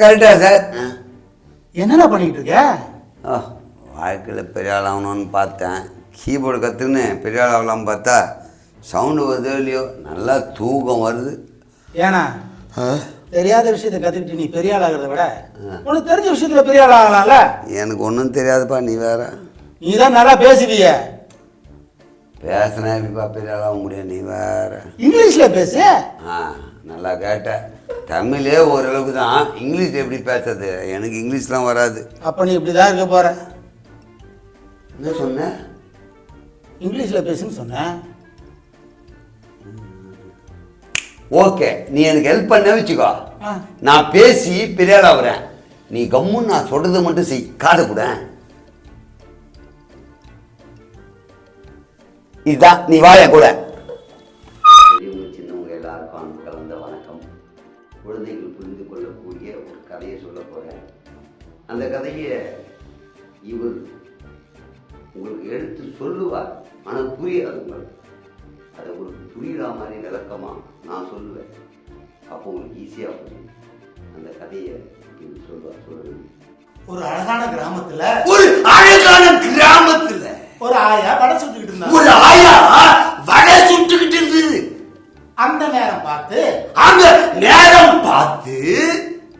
கரெக்டா சார் என்னடா பண்ணிட்டு இருக்க? ஆ வாழ்க்கையில் பெரிய ஆள் ஆகணும்னு பார்த்தேன். கீபோர்டு கற்றுன்னு பெரிய ஆள் ஆகலாம்னு பார்த்தா சவுண்டு வருதோ இல்லையோ நல்லா தூக்கம் வருது. ஏன்னா தெரியாத விஷயத்தை கத்துக்கிட்டு நீ பெரிய ஆள் ஆகிறத விட உனக்கு தெரிஞ்ச விஷயத்துல பெரிய ஆள் ஆகலாம்ல? எனக்கு ஒன்றும் தெரியாதுப்பா நீ வேற. நீ தான் நல்லா பேசுவிய. பேசினா எப்படிப்பா பெரிய ஆள் ஆக முடியும் நீ வேற இங்கிலீஷ்ல பேசு. ஆ நல்லா கேட்ட. தமிழே ஓரளவுக்கு தான். இங்கிலீஷ் எப்படி பேசுறது? எனக்கு இங்கிலீஷ்லாம் வராது. அப்ப நீ இப்படிதான் இருக்க போற. என்ன சொன்ன? இங்கிலீஷ்ல பேசுன்னு சொன்னேன் ஓகே நீ எனக்கு ஹெல்ப் பண்ண வச்சுக்கோ. நான் பேசி பெரிய ஆள் ஆகுறேன் நீ கம்முன்னு நான் சொல்றதை மட்டும் செய். காடு கூட. இதுதான் நீ வாய கூட சின்னவங்க எல்லாருக்கும் அன்பு கலந்த வணக்கம். குழந்தைகள் புரிந்து கொள்ளக்கூடிய ஒரு கதையை சொல்ல போறேன். அந்த கதையை இவர் உங்களுக்கு எடுத்து சொல்லுவார் ஆனால் புரியாது உங்களுக்கு. அதை உங்களுக்கு புரியுற மாதிரி விளக்கமா நான் சொல்லுவேன். அப்போ உங்களுக்கு ஈஸியாக புரியும். அந்த கதையை சொல்லுவார் சொல்லுவேன் ஒரு அழகான கிராமத்துல ஒரு அழகான கிராமத்துல. ஒரு ஆயா வடை சுட்டுக்கிட்டு இருந்தாங்க. பார்த்து அந்த நேரம் பார்த்து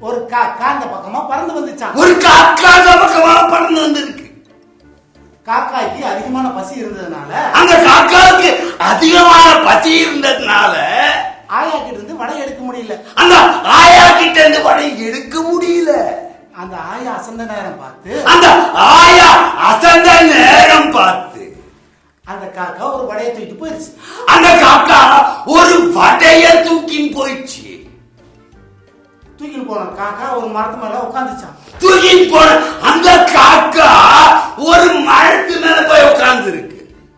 ஒரு காக்கா அந்த பக்கமா பறந்து வந்துச்சான். ஒரு காக்கா அந்த பக்கமா பறந்து வந்திருக்கு. காக்காய்க்கு அதிகமான பசி இருந்ததுனால அந்த காக்காவுக்கு அதிகமான பசி இருந்ததுனால ஆயா கிட்ட இருந்து வடை எடுக்க முடியல. அந்த ஆயா கிட்ட இருந்து வடை எடுக்க முடியல. அந்த ஆயா அசந்த நேரம் பார்த்து அந்த ஆயா அசந்த நேரம் பார்த்து அந்த காக்கா ஒரு வடையை தூக்கிட்டு போயிருச்சு. அந்த காக்கா ஒரு வடைய போயிடுச்சு. தூக்கிட்டு போன காக்கா ஒரு மரத்து மேல உட்காந்துச்சான் தூக்கின்னு போன அந்த காக்கா ஒரு மரத்து மேல போய் உட்கார்ந்து இருக்கு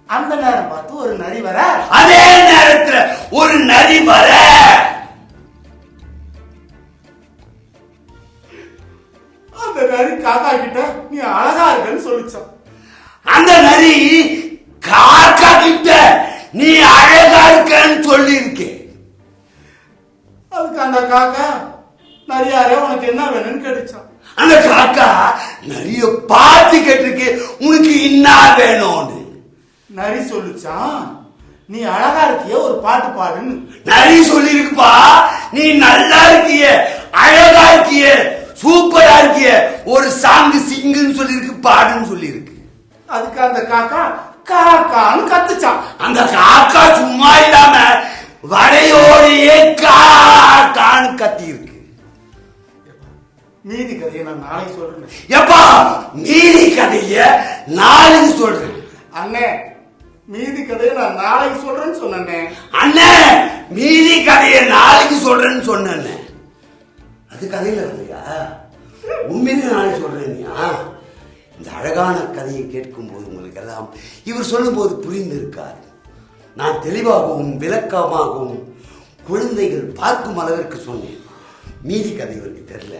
அந்த நேரம் பார்த்து ஒரு நரி வர. அதே நேரத்துல ஒரு நரி வர. அந்த நரி காக்கா கிட்ட நீ அழகா இருக்கன்னு சொல்லிச்சான் அந்த நரி காக்கா கிட்ட நீ அழகா இருக்கன்னு சொல்லி இருக்கேன் அதுக்கு அந்த காக்கா நரியாரே உனக்கு என்ன வேணும்னு கேட்டுச்சான் அந்த காக்கா நிறைய பார்த்து கேட்டிருக்கு உனக்கு என்ன வேணும்னு? நரி சொல்லுச்சான் நீ அழகா இருக்கிய ஒரு பாட்டு பாடுன்னு. நரி சொல்லிருக்குப்பா நீ நல்லா இருக்கிய அழகா இருக்கிய சூப்பரா இருக்கிய ஒரு சாங்கு சிங்குன்னு சொல்லிருக்கு பாடுன்னு சொல்லியிருக்கு. அதுக்கு அந்த காக்கா காக்கான்னு கத்துச்சான் அந்த காக்கா சும்மா இல்லாம வடையோடையே காக்கான்னு கத்தி இருக்கு மீதி கதையை நான் நாளைக்கு சொல்றேன் எப்பா மீதி கதைய நாளைக்கு சொல்றேன். அண்ணே மீதி கதையை நான் நாளைக்கு சொல்றேன்னு சொன்னேனே. அண்ணே மீதி கதைய நாளைக்கு சொல்றேன்னு சொன்னேன். அது கதையில வருதுயா உண்மையிலே நாளைக்கு சொல்றேன்யா? இந்த அழகான கதையை கேட்கும்போது உங்களுக்கு எல்லாம் இவர் சொல்லும்போது புரிந்திருக்காது. நான் தெளிவாகவும் விளக்கமாகவும் குழந்தைகள் பார்க்கும் அளவிற்கு சொன்னேன். மீதி கதை இவருக்கு தெரில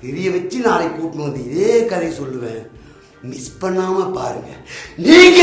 தெரிய வச்சு நாளை கூட்டணும் வந்து இதே கதை சொல்லுவேன். மிஸ் பண்ணாம பாருங்க. நீங்க